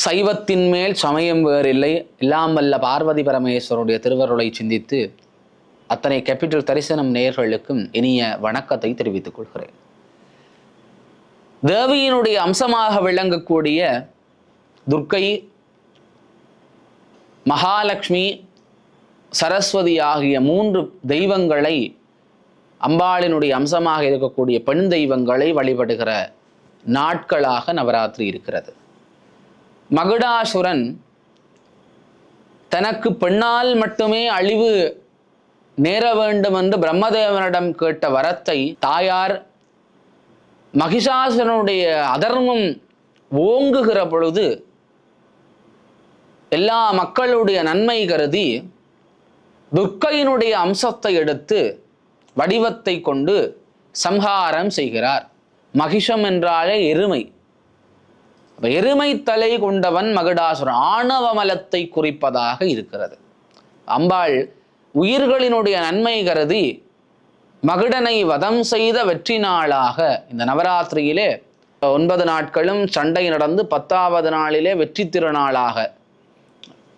சைவத்தின் மேல் சமயம் வேறில்லை. இல்லாமல்ல பார்வதி பரமேஸ்வருடைய திருவருளை சிந்தித்து அத்தனை கேபிட்டல் தரிசனம் நேர்களுக்கும் இனிய வணக்கத்தை தெரிவித்துக் கொள்கிறேன். தேவியினுடைய அம்சமாக விளங்கக்கூடிய துர்க்கை மகாலட்சுமி சரஸ்வதி ஆகிய மூன்று தெய்வங்களை அம்பாளினுடைய அம்சமாக இருக்கக்கூடிய பெண் தெய்வங்களை வழிபடுகிற நாட்களாக நவராத்திரி இருக்கிறது. மகுடாசுரன் தனக்கு பெண்ணால் மட்டுமே அழிவு நேர வேண்டும் என்று பிரம்மதேவனிடம் கேட்ட வரத்தை தாயார் மகிஷாசுரனுடைய அதர்மம் ஓங்குகிற பொழுது எல்லா மக்களுடைய நன்மை கருதி துர்க்கையினுடைய அம்சத்தை எடுத்து வடிவத்தை கொண்டு சம்ஹாரம் செய்கிறார். மகிஷம் என்றாலே எருமை. எருமை தலை கொண்டவன் மகுடாசுரன் ஆணவ மலத்தை குறிப்பதாக இருக்கிறது. அம்பாள் உயிர்களினுடைய நன்மை கருதி மகுடனை வதம் செய்த வெற்றி நாளாக இந்த நவராத்திரியிலே ஒன்பது நாட்களும் சண்டை நடந்து பத்தாவது நாளிலே வெற்றி திருநாளாக.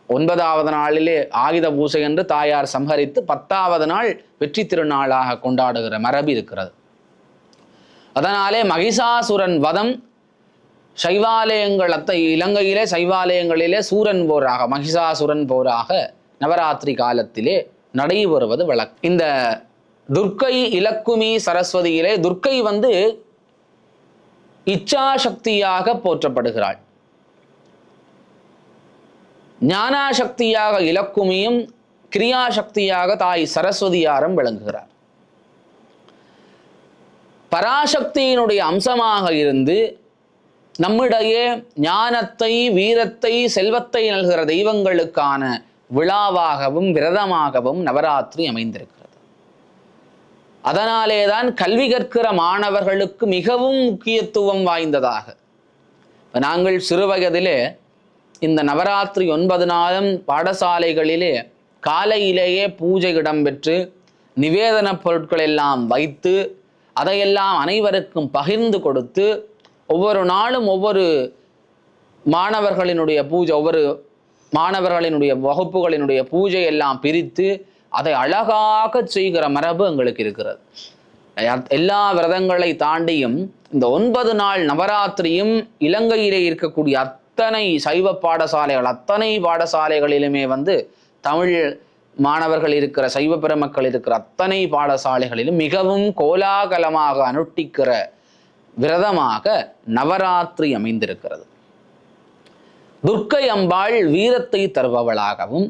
ஒன்பதாவது நாளிலே ஆயுத பூசை என்று தாயார் சம்ஹரித்து பத்தாவது நாள் வெற்றி திருநாளாக கொண்டாடுகிற மரபு இருக்கிறது. அதனாலே மகிஷாசுரன் வதம் சைவாலயங்கள் அத்த இலங்கையிலே சைவாலயங்களிலே சூரன் போராக மகிஷாசுரன் போராக நவராத்திரி காலத்திலே நடைபெறுவது வழக்கு இந்த துர்க்கை இலக்குமி சரஸ்வதியிலே துர்க்கை வந்து இச்சாசக்தியாக போற்றப்படுகிறாள். ஞானாசக்தியாக இலக்குமியும் கிரியாசக்தியாக தாய் சரஸ்வதியாரும் விளங்குகிறார். பராசக்தியினுடைய அம்சமாக இருந்து நம்மிடையே ஞானத்தை வீரத்தை செல்வத்தை நல்கிற தெய்வங்களுக்கான விழாவாகவும் விரதமாகவும் நவராத்திரி அமைந்திருக்கிறது. அதனாலே தான் கல்வி கற்கிற மாணவர்களுக்கு மிகவும் முக்கியத்துவம் வாய்ந்ததாக. நாங்கள் சிறுவயதிலே இந்த நவராத்திரி ஒன்பது நாளும் பாடசாலைகளிலே காலையிலேயே பூஜை இடம்பெற்று நிவேதன பொருட்கள் எல்லாம் வைத்து அதையெல்லாம் அனைவருக்கும் பகிர்ந்து கொடுத்து ஒவ்வொரு நாளும் ஒவ்வொரு மாணவர்களினுடைய பூஜை ஒவ்வொரு மாணவர்களினுடைய வகுப்புகளினுடைய பூஜை எல்லாம் பிரித்து அதை அழகாக செய்கிற மரபு எங்களுக்கு இருக்கிறது. எல்லா விரதங்களை தாண்டியும் இந்த ஒன்பது நாள் நவராத்திரியும் இலங்கையிலே இருக்கக்கூடிய அத்தனை சைவ பாடசாலைகள் அத்தனை பாடசாலைகளிலுமே வந்து தமிழ் மாணவர்கள் இருக்கிற சைவ பெருமக்கள் இருக்கிற அத்தனை பாடசாலைகளிலும் மிகவும் கோலாகலமாக அனுட்டிக்கிற விரதமாக நவராத்திரி அமைந்திருக்கிறது. துர்க்கை அம்பாள் வீரத்தை தருபவளாகவும்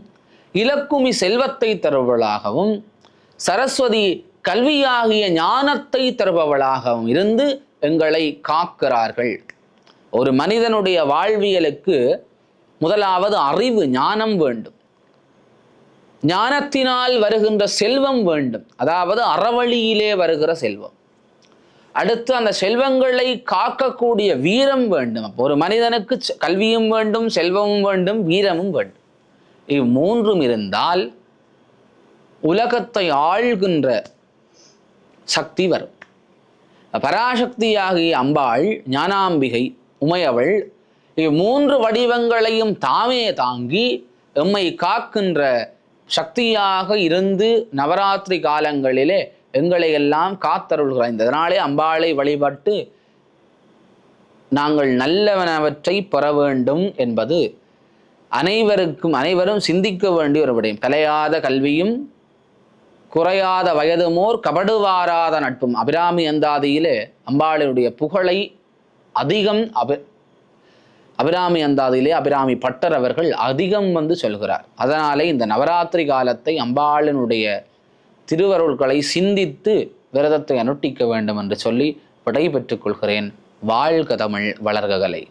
இலக்குமி செல்வத்தை தருபவளாகவும் சரஸ்வதி கல்வியாகிய ஞானத்தை தருபவளாகவும் இருந்து எங்களை காக்கிறார்கள். ஒரு மனிதனுடைய வாழ்வியலுக்கு முதலாவது அறிவு ஞானம் வேண்டும். ஞானத்தினால் வருகின்ற செல்வம் வேண்டும். அதாவது அறவழியிலே வருகிற செல்வம். அடுத்து அந்த செல்வங்களை காக்கக்கூடிய வீரம் வேண்டும். அப்போ ஒரு மனிதனுக்கு கல்வியும் வேண்டும் செல்வமும் வேண்டும் வீரமும் வேண்டும். இவ் மூன்றும் இருந்தால் உலகத்தை ஆள்கின்ற சக்தி வரும். பராசக்தியாகிய அம்பாள் ஞானாம்பிகை உமையவள் இவ் மூன்று வடிவங்களையும் தாமே தாங்கி எம்மை காக்கின்ற சக்தியாக இருந்து நவராத்திரி காலங்களிலே எங்களை எல்லாம் காத்தருள்கிறாய் இதனாலே அம்பாளை வழிபட்டு நாங்கள் நல்லவனவற்றை பெற வேண்டும் என்பது அனைவருக்கும் அனைவரும் சிந்திக்க வேண்டிய ஒரு விடயம். கலையாத கல்வியும் குறையாத வயதுமோர் கபடுவாராத நட்பும். அபிராமி அந்தாதியிலே அம்பாளினுடைய புகழை அதிகம் அபி அபிராமி அந்தாதியிலே அபிராமி பட்டர் அவர்கள் அதிகம் வந்து சொல்கிறார். அதனாலே இந்த நவராத்திரி காலத்தை அம்பாளினுடைய திருவருள்களை சிந்தித்து விரதத்தை அனுட்டிக்க வேண்டும் என்று சொல்லி விடை பெற்றுக் கொள்கிறேன். வாழ்க தமிழ் வளர்ககலை